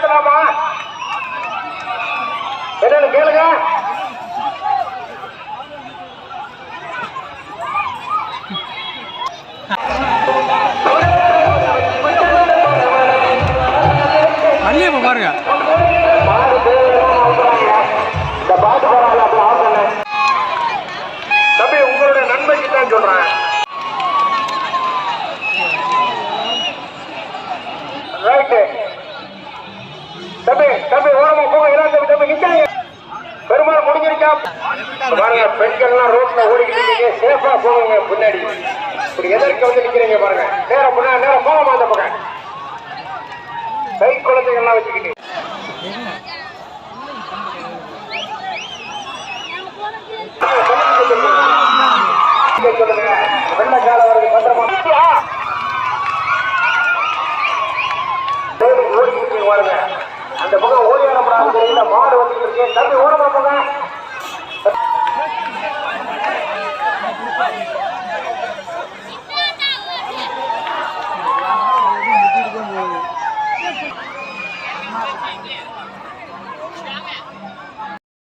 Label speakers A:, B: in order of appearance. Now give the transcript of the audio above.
A: மாத்தலாமா என்னன்னு கேளுங்க.
B: பாருங்க.
A: இந்த பாட்டு பரவாயில்ல தம்பி உங்களுடைய நன்மைக்கு தான் சொல்றேன். பாருங்க பெண்கள்லாம் ரோட்ல ஓடிக்கிட்டு சேஃபா போகுங்க பின்னாடி. இப்படி எதற்கு வந்து நிக்கிறீங்க பாருங்க. நேரம் பின்னாடி நேரம் போகமா அந்த பக்கம்? கை குழந்தைகள்லாம் வச்சுக்கிட்டு. சொல்லுங்க. வெள்ள கால வரைக்கும் பத்திரமா ஓடிக்கிட்டு பாருங்க. அந்த பக்கம்